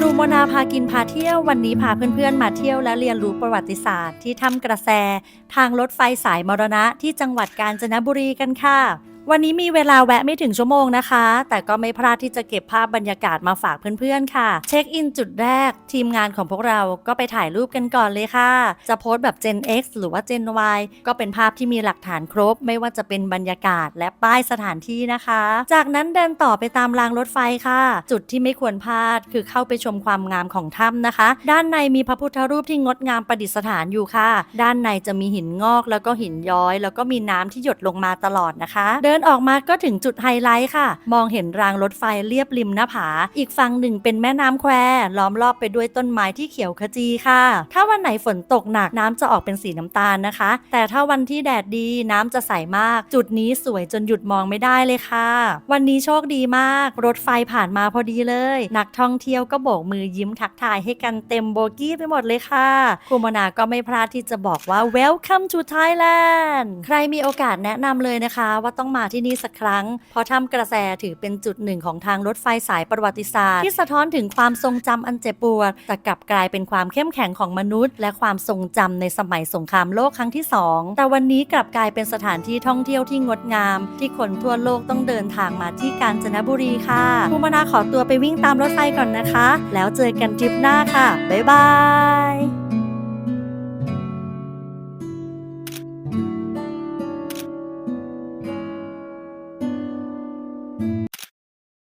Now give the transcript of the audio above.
ครูโมนาพากินพาเที่ยววันนี้พาเพื่อนๆ มาเที่ยวและเรียนรู้ประวัติศาสตร์ที่ถ้ำกระแส ทางรถไฟสายมรณะที่จังหวัดกาญจนบุรีกันค่ะ วันนี้มีเวลาแวะไม่ถึงชั่วโมงนะคะ แต่ก็ไม่พลาดที่จะเก็บภาพบรรยากาศมาฝากเพื่อนๆค่ะ เช็คอินจุดแรก ทีมงานของพวกเราก็ไปถ่ายรูปกันก่อนเลยค่ะ จะโพสต์แบบ Gen X หรือว่า Gen Y ก็เป็นภาพที่มีหลักฐานครบ ไม่ว่าจะเป็นบรรยากาศและป้ายสถานที่นะคะ จากนั้นเดินต่อไปตามรางรถไฟค่ะ จุดที่ไม่ควรพลาดคือเข้าไปชมความงามของถ้ำนะคะ ด้านในมีพระพุทธรูปที่งดงามประดิษฐานอยู่ค่ะ ด้านในจะมีหินงอกแล้วก็หินย้อย แล้วก็มีน้ำที่หยดลงมาตลอดนะคะ เดินออกมาก็ถึงจุดไฮไลท์ค่ะ มองเห็นรางรถไฟเรียบริมหน้าผา อีกฝั่งหนึ่งเป็นแม่น้ำแควล้อมรอบไปด้วยต้นไม้ที่เขียวขจีค่ะ ถ้าวันไหนฝนตกหนักน้ำจะออกเป็นสีน้ำตาลนะคะ แต่ถ้าวันที่แดดดีน้ำจะใสมาก จุดนี้สวยจนหยุดมองไม่ได้เลยค่ะ วันนี้โชคดีมาก รถไฟผ่านมาพอดีเลย นักท่องเที่ยวก็โบกมือยิ้มทักทายให้กันเต็มโบกี้ไปหมดเลยค่ะครูมนาก็ไม่พลาดที่จะบอกว่า welcome to Thailand ใครมีโอกาสแนะนำเลยนะคะ ว่าต้องมาที่นี่สักครั้ง เพราะถ้ำกระแสถือเป็นจุดหนึ่งของทางรถไฟสายประวัติศาสตร์ ที่สะท้อนถึงความทรงจำอันเจ็บปวด แต่กลับกลายเป็นความเข้มแข็งของมนุษย์ และความทรงจำในสมัยสงครามโลกครั้งที่ 2 แต่วันนี้กลับกลายเป็นสถานที่ท่องเที่ยวที่งดงาม ที่คนทั่วโลกต้องเดินทางมาที่กาญจนบุรีค่ะภูมินาขอตัวไปวิ่งตามรถไฟก่อนนะคะ แล้วเจอกันทริปหน้าค่ะบ๊ายบาย